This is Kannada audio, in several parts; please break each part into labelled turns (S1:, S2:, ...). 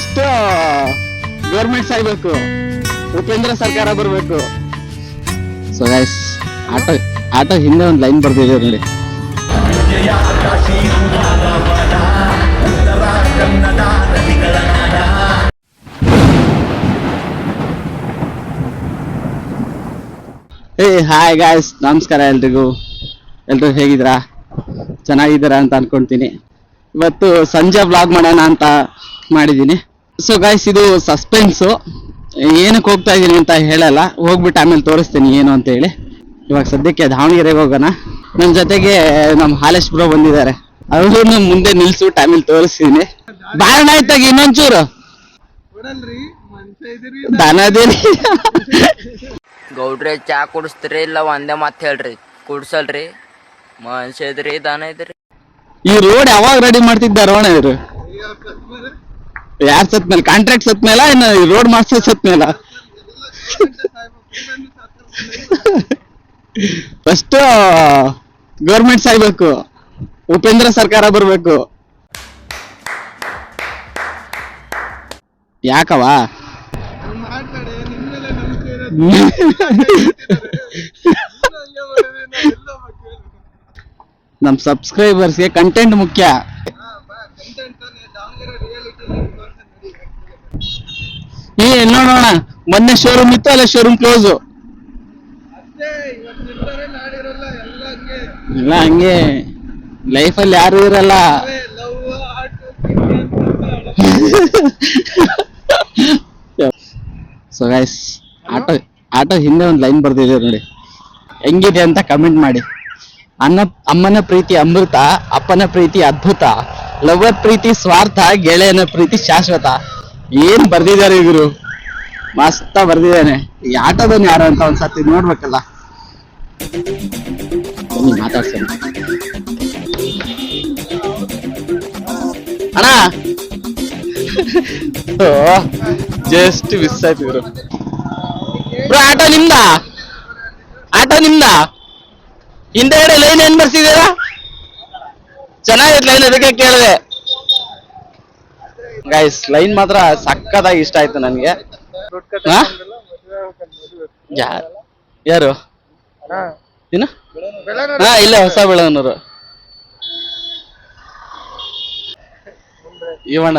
S1: ಫಸ್ಟ್ ಗೌರ್ಮೆಂಟ್ ಸಾಯ್ಬೇಕು. ಉಪೇಂದ್ರ ಸರ್ಕಾರ ಬರಬೇಕು. ಸೊ ಗೈಸ್ ಆಟೋ ಆಟೋ ಹಿಂದೆ ಒಂದು ಲೈನ್ ಬರ್ದಿದೆ ನೋಡಿ. ಏ ಹಾಯ್ ಗಾಯ್ಸ್ ನಮಸ್ಕಾರ ಎಲ್ರಿಗೂ. ಎಲ್ರು ಹೇಗಿದ್ದೀರಾ? ಚೆನ್ನಾಗಿದ್ದೀರಾ ಅಂತ ಅನ್ಕೊಂತೀನಿ. ಇವತ್ತು ಸಂಜೆ ಬ್ಲಾಗ್ ಮಾಡೋಣ ಅಂತ ಮಾಡಿದ್ದೀನಿ. ಸೊ ಗಾಯ್ಸ್ ಇದು ಸಸ್ಪೆನ್ಸು ಏನಕ್ಕೆ ಹೋಗ್ತಾ ಇದ್ದೀನಿ ಅಂತ ಹೇಳಲ್ಲ. ಹೋಗ್ಬಿಟ್ಟು ಆಮೇಲೆ ತೋರಿಸ್ತೀನಿ ಏನು ಅಂತ ಹೇಳಿ. ಇವಾಗ ಸದ್ಯಕ್ಕೆ ದಾವಣಗೆರೆಗೆ ಹೋಗೋಣ. ನನ್ನ ಜೊತೆಗೆ ನಮ್ಮ ಹಾಲೇಶ್ ಬ್ರೋ ಬಂದಿದ್ದಾರೆ. ಅವ್ರನ್ನ ಮುಂದೆ ನಿಲ್ಸ್ಬಿಟ್ಟು ಆಮೇಲೆ ತೋರಿಸ್ತೀನಿ. ಬಾರಣ ಆಯ್ತಾಗ ಇನ್ನೊಂಚೂರು. ದನದೇನಿ
S2: ಗೌಡ್ರೆ ಚಾ ಕುಡಿಸ್ತೀರಿ ಇಲ್ಲ? ಒಂದೇ ಮಾತು ಹೇಳ್ರಿ. ಕುಡ್ಸಲ್ರಿ. ಮನುಷ್ಯ ಇದ್ರಿ ದನ ಇದ್ರಿ
S1: ಈ ರೋಡ್ ಯಾವಾಗ ರೆಡಿ ಮಾಡ್ತಿದ್ದಾರೋಣ ಇವರು? ಯಾರ್ ಸತ್ ಮೇಲೆ? ಕಾಂಟ್ರಾಕ್ಟ್ ಸತ್ ಮೇಲ? ಇನ್ನು ರೋಡ್ ಮಾಸ್ಟರ್ ಸತ್ ಮೇಲ? ಫಸ್ಟ್ ಗೌರ್ಮೆಂಟ್ ಸಾಯ್ಬೇಕು. ಉಪೇಂದ್ರ ಸರ್ಕಾರ ಬರ್ಬೇಕು. ಯಾಕವ ನಮ್ ಸಬ್ಸ್ಕ್ರೈಬರ್ಸ್ಗೆ ಕಂಟೆಂಟ್ ಮುಖ್ಯ. ಏ ನೋಡೋಣ. ಮೊನ್ನೆ ಶೋರೂಮ್ ಇತ್ತು, ಅಲ್ಲ ಶೋರೂಮ್ ಕ್ಲೋಸ್ ಇಲ್ಲ ಹಂಗೆ. ಅಲ್ಲಿ ಯಾರು ಇರಲ್ಲ. ಸೊ ಗೈಸ್ ಆಟೋ ಆಟೋ ಹಿಂದೆ ಒಂದು ಲೈನ್ ಬರ್ದಿದೆ ನೋಡಿ. ಹೆಂಗಿದೆ ಅಂತ ಕಮೆಂಟ್ ಮಾಡಿ. ಅನ್ನ ಅಮ್ಮನ ಪ್ರೀತಿ ಅಮೃತ, ಅಪ್ಪನ ಪ್ರೀತಿ ಅದ್ಭುತ ಲವರ್ ಪ್ರೀತಿ ಸ್ವಾರ್ಥ, ಗೆಳೆಯನ ಪ್ರೀತಿ ಶಾಶ್ವತ. ಏನ್ ಬರ್ದಿದ್ದಾರೆ ಇವರು? ಮಸ್ತ ಬರ್ದಿದ್ದಾನೆ. ಈ ಆಟೋದನ್ ಯಾರು ಅಂತ ಒಂದ್ಸತಿ ನೋಡ್ಬೇಕಲ್ಲ. ಮಾತಾಡ್ಸೋಣ. ಅಣ್ಣ! ಜಸ್ಟ್ ಮಿಸ್ ಆಯ್ತು ಇವರು. ಬ್ರೋ, ಆಟೋ ನಿಮ್ದ? ಆಟೋ ನಿಮ್ದ? ಹಿಂದೆಗಡೆ ಲೈನ್ ಏನ್ ಬರ್ಸಿದ್ದೀರಾ? ಚೆನ್ನಾಗಿತ್ತು ಲೈನ್, ಅದಕ್ಕೆ ಕೇಳಿದೆ. ಗೈಸ್ ಲೈನ್ ಮಾತ್ರ ಸಕ್ಕದಾಗಿ ಇಷ್ಟ ಆಯ್ತು ನನಗೆ. ಯಾರು? ಏನು ಹಾ ಇಲ್ಲ ಹೊಸ ಬೆಳವನೂರು ಇವಣ್ಣ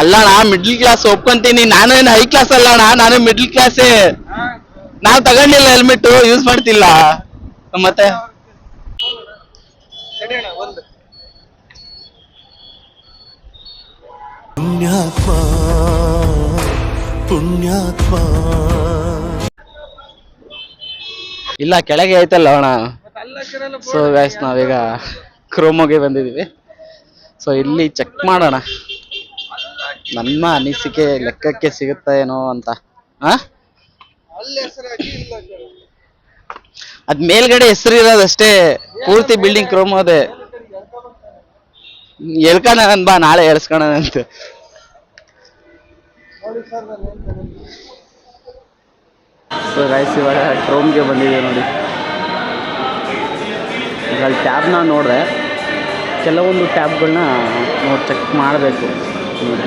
S1: ಅಲ್ಲಣ್ಣ ಮಿಡ್ಲ್ ಕ್ಲಾಸ್ ಒಪ್ಕೊಂತೀನಿ. ನಾನು ಏನು ಹೈ ಕ್ಲಾಸ್ ಅಲ್ಲಣ್ಣ ನಾನು ಮಿಡ್ಲ್ ಕ್ಲಾಸೇ ನಾವು ತಗೊಂಡಿಲ್ಲ ಹೆಲ್ಮೆಟ್ ಯೂಸ್ ಮಾಡ್ತಿಲ್ಲ. ಮತ್ತೆ?
S3: ಪುಣ್ಯಾತ್ಮ ಪುಣ್ಯಾತ್ಮ.
S1: ಇಲ್ಲ ಕೆಳಗೆ ಐತಲ್ಲ ಅಣ್ಣ. ಸೊ ವ್ಯಾಸ್ ನಾವೀಗ ಕ್ರೋಮೋಗೆ ಬಂದಿದ್ದೀವಿ. ಸೊ ಇಲ್ಲಿ ಚೆಕ್ ಮಾಡೋಣ. ನಮ್ಮ ಅನಿಸಿಕೆ ಲೆಕ್ಕಕ್ಕೆ ಸಿಗುತ್ತಾ ಏನೋ ಅಂತ. ಆ? ಅದ್ ಮೇಲ್ಗಡೆ ಹೆಸರು ಇರೋದಷ್ಟೇ ಪೂರ್ತಿ ಬಿಲ್ಡಿಂಗ್ ಕ್ರೋಮ್ ಅದೇ. ಎಳ್ಕಣ ಬಾ ನಾಳೆ ಎಳ್ಸ್ಕೊಳ ಅಂತ. ಸೊ ರೈಸ್ ಇವಾಗ ಕ್ರೋಮ್ಗೆ ಬಂದಿದೆ ನೋಡಿ. ಅಲ್ಲಿ ಟ್ಯಾಬ್ನ ನೋಡಿದೆ. ಕೆಲವೊಂದು ಟ್ಯಾಬ್ಗಳನ್ನ ನೋಡಿ ಚೆಕ್ ಮಾಡಬೇಕು. ನೋಡಿ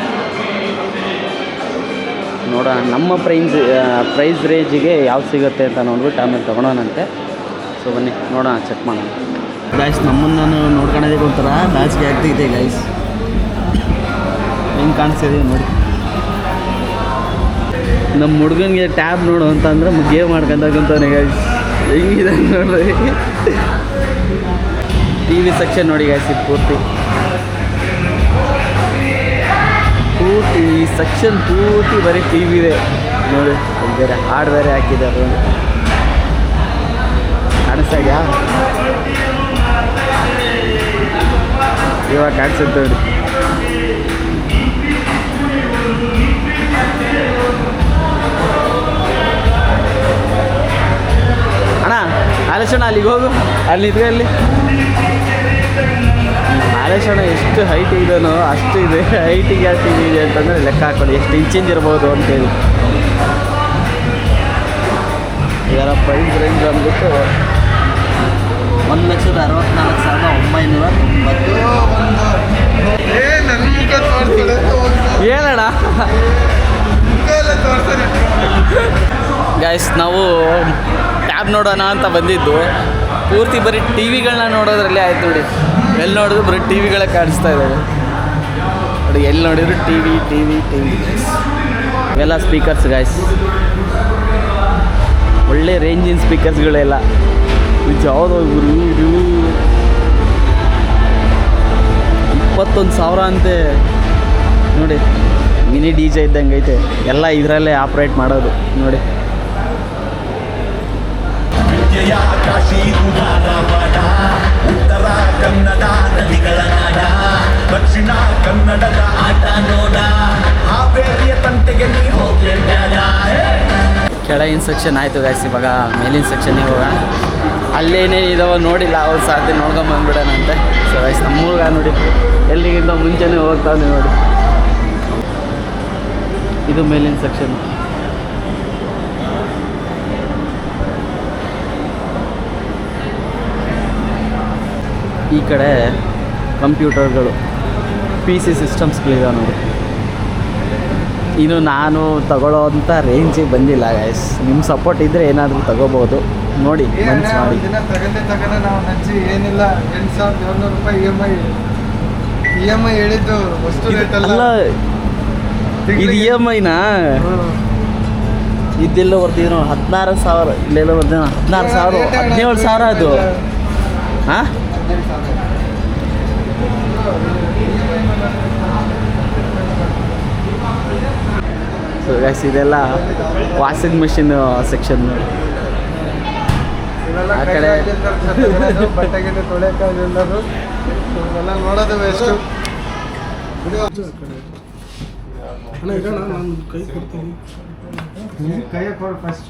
S1: ನೋಡೋಣ. ನಮ್ಮ ಪ್ರೈಸ್ ಪ್ರೈಸ್ ರೇಂಜಿಗೆ ಯಾವ್ದು ಸಿಗುತ್ತೆ ಅಂತ ನೋಡ್ಬಿಟ್ಟು ಆಮೇಲೆ ತೊಗೊಳೋಣಂತೆ ಸೊ ಬನ್ನಿ, ನೋಡೋಣ ಚೆಕ್ ಮಾಡೋಣ.
S4: ಗಾಯ್ಸ್ ನಮ್ಮನ್ನು ನಾನು ನೋಡ್ಕೊಳೋದಕ್ಕೆ ಒಂಥರ ನಾಚಿಕೆ ಆಗ್ತಿದೆ ಗಾಯ್ಸ್ ಹೆಂಗೆ ಕಾಣಿಸ್ತಿದೆ ನೋಡಿ.
S1: ನಮ್ಮ ಹುಡುಗನಿಗೆ ಟ್ಯಾಬ್ ನೋಡು ಅಂತಂದ್ರೆ ಗೇಮ್ ಮಾಡ್ಕೊಂತಾಗಂತಾನೆ ಗಾಯ್ಸ್ ಹೆಂಗಿದೆ ನೋಡ್ರಿ. ಟಿ ವಿ ಸೆಕ್ಷನ್ ನೋಡಿ ಗಾಯ್ಸ್ ಇದು ಪೂರ್ತಿ. ಪೂರ್ತಿ ಈ ಸೆಕ್ಷನ್ ಪೂರ್ತಿ ಬರೀ ಟಿ ವಿ ಇದೆ ನೋಡಿ, ಬೇರೆ ಹಾಡ್ ಬೇರೆ ಹಾಕಿದ್ದಾರೆ ನೋಡಿ. ಕಾಣಿಸ್ತಾಗ್ಯಾ ಇವಾಗ ಕಾಣಿಸುತ್ತೆ ನೋಡಿ. ಅಣ್ಣ, ಆಲೋಚನ ಅಲ್ಲಿಗೆ ಹೋಗು. ಅಲ್ಲಿ ಇದ್ರೆ ಅಲ್ಲಿ. ಆಲೇಶಣ್ಣ ಎಷ್ಟು ಹೈಟ್ ಇದನೋ ಅಷ್ಟು ಇದೆ. ಹೈಟಿಗೆ ಅಷ್ಟು ಇದೆ ಅಂತಂದ್ರೆ ಲೆಕ್ಕ ಹಾಕೊಳ್ಳಿ. ಎಷ್ಟು ಇಂಚಿಂದ ಇರ್ಬೋದು ಅಂತೇಳಿ ಇದರ ಪ್ರೈಸ್ ರೇಂಜ್ ಬಂದ್ಬಿಟ್ಟು ಒಂದು ಲಕ್ಷದ ಅರವತ್ನಾಲ್ಕು ಸಾವಿರದ ಒಂಬೈನೂರ ತೊಂಬತ್ತು. ಏನಣ್ಣ? ಗೈಸ್ ನಾವು ಟ್ಯಾಬ್ ನೋಡೋಣ ಅಂತ ಬಂದಿದ್ದು. ಪೂರ್ತಿ ಬರೀ ಟಿ ವಿಗಳನ್ನ ನೋಡೋದ್ರಲ್ಲಿ ಆಯ್ತು ನೋಡಿ ಎಲ್ಲಿ ನೋಡಿದ್ರು ಬರೀ ಟಿ ವಿಗಳೇ ಕಾಣಿಸ್ತಾ ಇದ್ದಾವೆ. ನೋಡಿ, ಎಲ್ಲಿ ನೋಡಿದ್ರು T V T V T V. ಇವೆಲ್ಲ ಸ್ಪೀಕರ್ಸ್ ಗಾಯ್ಸ್ ಒಳ್ಳೆ ರೇಂಜಿನ ಸ್ಪೀಕರ್ಸ್ಗಳೆಲ್ಲ ಇದು ಯಾವುದೋ ಇದು ಇಪ್ಪತ್ತೊಂದು ಸಾವಿರ ಅಂತೆ. ನೋಡಿ, ಮಿನಿ ಡಿ ಜೆ ಇದ್ದಂಗೆ ಐತೆ. ಎಲ್ಲ ಇದರಲ್ಲೇ ಆಪ್ರೇಟ್ ಮಾಡೋದು. ನೋಡಿ.
S5: ದಕ್ಷಿಣ ಕನ್ನಡದ ಆಟ ನೋಡ, ಹಾವೇರಿಯ ತಂಟೆಗೆ ನೀ
S1: ಸೆಕ್ಷನ್ ಆಯಿತು ಗಾಯ್ಸ್ ಇವಾಗ ಮೇಲಿನ ಸೆಕ್ಷನ್ ಹೋಗೋಣ. ಅಲ್ಲೇನೇ ಇದಾವ ನೋಡಿಲ್ಲ, ಅವ್ರು ಸಾಧ್ಯ ನೋಡ್ಕೊಂಡ್ ಬಂದ್ಬಿಡೋಣ ಅಂತೆ. ಸೊ ಗಾಯ್ಸ್ ನಮ್ಮೂರ್ಗ ನೋಡಿ, ಎಲ್ಲಿಗಿಂತ ಮುಂಚೆನೇ ಹೋಗ್ತಾವೆ ನೋಡಿ. ಇದು ಮೇಲಿನ ಸೆಕ್ಷನ್ ಈ ಕಡೆ ಕಂಪ್ಯೂಟರ್ಗಳು ಪಿ ಸಿ ಸಿಸ್ಟಮ್ಸ್ಗಳಿದೆ ನೋಡಿ. ಇನ್ನು ನಾನು ತಗೊಳ್ಳೋವಂಥ ರೇಂಜಿಗೆ ಬಂದಿಲ್ಲ ಗಾಯ್ಸ್ ನಿಮ್ಮ ಸಪೋರ್ಟ್ ಇದ್ದರೆ ಏನಾದರೂ ತಗೋಬೋದು ನೋಡಿ ಮನ್ಸು ಮಾಡಿ.
S4: ದಿನ ತಗೊಂಡೆ ತಗೊಂಡೆ ನಾವು ನಜ್ಜಿ ಏನಿಲ್ಲ ಎಂಟು ಸಾವಿರದ ಏಳ್ನೂರು ರೂಪಾಯಿ E M I E M I ಹೇಳಿದ್ದು ವಸ್ತು ರೇಟ್ ಅಲ್ಲ.
S1: ಅಲ್ಲ ಇದು ಇ ಎಂ ಐನಾ ಇದೆಲ್ಲ ಬರ್ತಿದ್ರು ಹದಿನಾರು ಸಾವಿರ ಇಲ್ಲೆಲ್ಲ ಬರ್ತೀನೋ ಹದಿನಾರು ಸಾವಿರ ಹದಿನೇಳು ಸಾವಿರ ಅದು. ಹಾಂ? ಸೊ ಗೈಸ್ ಇದೆಲ್ಲ ವಾಷಿಂಗ್ ಮಿಷಿನ್ ಸೆಕ್ಷನ್ ನೋಡಿ ಆ
S4: ಕೈ
S1: ಕಡೆ-
S4: ತೊಳೆಯೋಕ್ಕಾಗಿಲ್ಲದು ನೋಡೋದು ವೇಸ್ಟು ಕೈ ಕೊಡು ಫಸ್ಟ್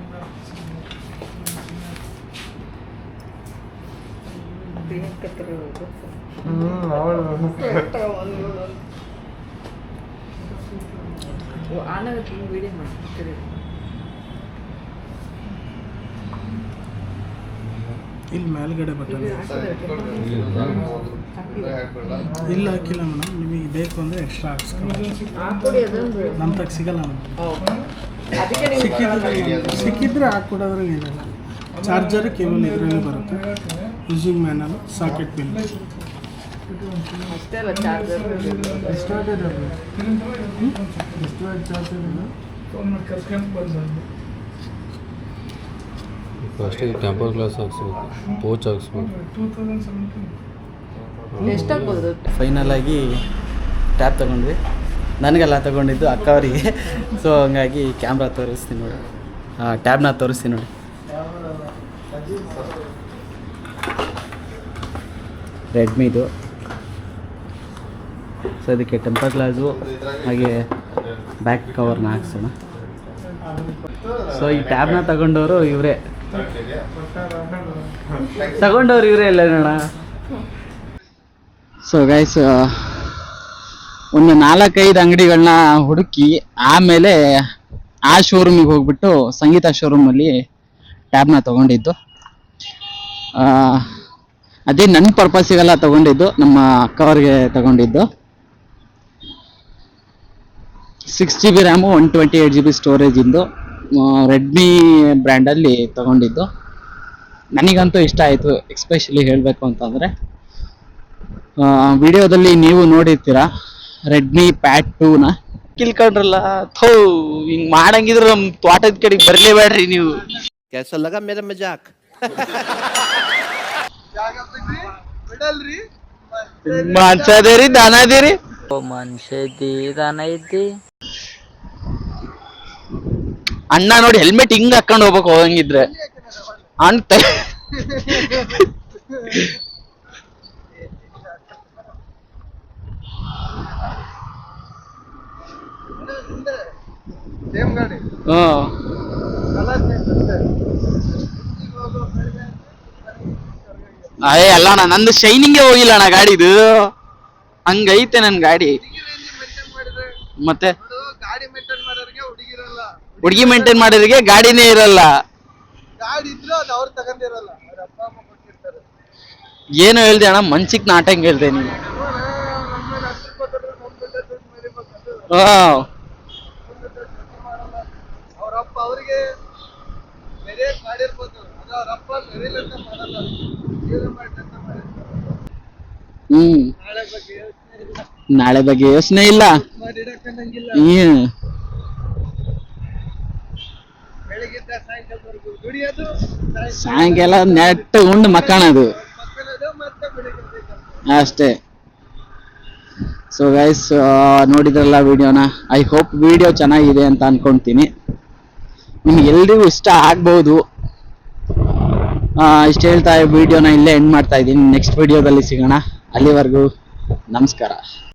S6: ಮೇಲ್ಗಡೆ ಬಟನ್ ಇಲ್ಲ ಹಾಕಿಲ್ಲ ಮೇಡಮ್. ನಿಮಗೆ ಬೇಕು ಅಂದರೆ ಎಕ್ಸ್ಟ್ರಾ ಹಾಕ್ಸ್ಕೊಳ್ಳಿ ನಮ್ಮ ತಗ ಸಿಗಲ್ಲ ಮೇಡಮ್. ಸಿಕ್ಕಿದ್ರೆ ಏನಿಲ್ಲ. ಚಾರ್ಜರ್ ಕೇಬಲ್ ಇದರಲ್ಲಿ ಬರುತ್ತೆ. ಯೂಸಿಂಗ್ ಮ್ಯಾನಲ್ ಸಾಕೆಟ್
S4: ಇದೆ?
S7: ಫಸ್ಟಿಗೆ ಟೆಂಪರ್ ಗ್ಲಾಸ್ ಹಾಕ್ಸ್ಬೇಕು ಪೋಚ್ ಹಾಕ್ಸ್ಬೇಕು
S1: ಫೈನಲ್ ಆಗಿ ಟ್ಯಾಬ್ ತಗೊಂಡ್ವಿ. ನನಗೆಲ್ಲ ತಗೊಂಡಿದ್ದು ಅಕ್ಕ ಅವರಿಗೆ ಸೊ ಹಂಗಾಗಿ ಕ್ಯಾಮ್ರಾ ತೋರಿಸ್ತೀನಿ ನೋಡಿ. ಹಾಂ ಟ್ಯಾಬ್ನ ತೋರಿಸ್ತೀನಿ ನೋಡಿ. ರೆಡ್ಮಿದು ಸೊ ಇದಕ್ಕೆ ಟೆಂಪರ್ ಗ್ಲಾಸು ಹಾಗೆ ಬ್ಯಾಕ್ ಕವರ್ನ ಹಾಕ್ಸೋಣ ಸೊ ಈ ಟ್ಯಾಬ್ನ ತಗೊಂಡವರು ಇವರೇ. ತಗೊಂಡವ್ರು ಇವರೇ ಇಲ್ಲ ನೋಡ
S8: ಸೊ ಗೈಸ್ ಒಂದು ನಾಲ್ಕೈದು ಅಂಗಡಿಗಳನ್ನ ಹುಡುಕಿ, ಆಮೇಲೆ ಆ ಶೋರೂಮಿಗೆ ಹೋಗ್ಬಿಟ್ಟು ಸಂಗೀತ ಶೋರೂಮಲ್ಲಿ ಟ್ಯಾಬ್ನ ತಗೊಂಡಿದ್ದು. ಅದೇ ನನ್ನ ಪರ್ಪಸ್ಸಿಗೆಲ್ಲ ತಗೊಂಡಿದ್ದು ನಮ್ಮ ಅಕ್ಕ ಅವ್ರಿಗೆ ತಗೊಂಡಿದ್ದು. Six G B RAM one twenty eight G B storage ಇಂದು ರೆಡ್ಮಿ ಬ್ರ್ಯಾಂಡಲ್ಲಿ ತಗೊಂಡಿದ್ದು. ನನಗಂತೂ ಇಷ್ಟ ಆಯಿತು ಎಕ್ಸ್ಪೆಷಲಿ ಹೇಳಬೇಕು ಅಂತಂದರೆ. ವಿಡಿಯೋದಲ್ಲಿ ನೀವು ನೋಡಿರ್ತೀರ ರೆಡ್ಮಿ ಪ್ಯಾಟ್ ಟೂನ ಕಿಲ್ಕೊಂಡ್ರಲ್ಲ ಥೋ ಹಿಂಗ್ ಮಾಡಂಗಿದ್ರೆ ನಮ್ಮ ತೋಟದ ಕಡೆಗೆ ಬರಲೇಬೇಡ್ರಿ ನೀವು.
S5: ಕೆಲಸ ಲಗ ಮೇರೆ ಮಜಾಕ್
S4: ಮಾಂಸದೇರಿ
S8: ದಾನ ಅದೇರಿ
S2: ಮನುಷ್ಯ ದಾನ ದನ ಐತಿ
S1: ಅಣ್ಣ ನೋಡಿ ಹೆಲ್ಮೆಟ್ ಹಿಂಗ್ ಹಾಕೊಂಡು ಹೋಗ್ಬೇಕು ಹೋಗಂಗಿದ್ರೆ. ಅಂತ ಹ್ಮ್. ಅಯ್ಯ ಅಲ್ಲ ಅಣ್ಣ, ನಂದು ಶೈನಿಂಗೇ ಹೋಗಿಲ್ಲ ಅಣ್ಣ ಗಾಡಿದು. ಹಂಗೈತೆ ನನ್ ಗಾಡಿ. ಮತ್ತೆ?
S5: ಗಾಡಿ
S1: ಹುಡುಗಿ ಮೇಂಟೈನ್ ಮಾಡೋರಿಗೆ ಗಾಡಿನೇ ಇರಲ್ಲ.
S5: ಗಾಡಿ
S1: ಏನು ಹೇಳ್ದೆ ಅಣ್ಣ? ಮನ್ಸಿಗೆ ನಾಟಂಗ್ ಹೇಳ್ದೆ ನೀನು.
S5: ಅಪ್ಪ ಅವ್ರಿಗೆ ಮಾಡಿರ್ಬೋದು ಅದು ಅವ್ರ ಅಪ್ಪ ಬೆರೀಲಂತ ಮಾಡಲ್ಲ.
S1: ಹ್ಮ್.
S5: ನಾಳೆ ಬಗ್ಗೆ ಯೋಚನೆ ಇಲ್ಲ.
S1: ಹ್ಮ್.
S5: ಸಾಯಂಕಾಲ
S1: ನೆಟ್ಟ ಉಂಡು ಮಕ್ಕಳದು ಅಷ್ಟೇ. ಸೊ ಗೈಸ್ ನೋಡಿದ್ರಲ್ಲ ವಿಡಿಯೋನ? ಐ ಹೋಪ್ ವಿಡಿಯೋ ಚೆನ್ನಾಗಿದೆ ಅಂತ ಅನ್ಕೊಂತೀನಿ. ನಿಮ್ಗೆ ಎಲ್ರಿಗೂ ಇಷ್ಟ ಆಗ್ಬೋದು. ಆ, ಇಷ್ಟ ಹೇಳ್ತಾ ವಿಡಿಯೋನ ಇಲ್ಲೇ ಎಂಡ್ ಮಾಡ್ತಾ ಇದ್ದೀನಿ. ನೆಕ್ಸ್ಟ್ ವಿಡಿಯೋದಲ್ಲಿ ಸಿಗೋಣ. ಅಲ್ಲಿವರೆಗೂ ನಮಸ್ಕಾರ.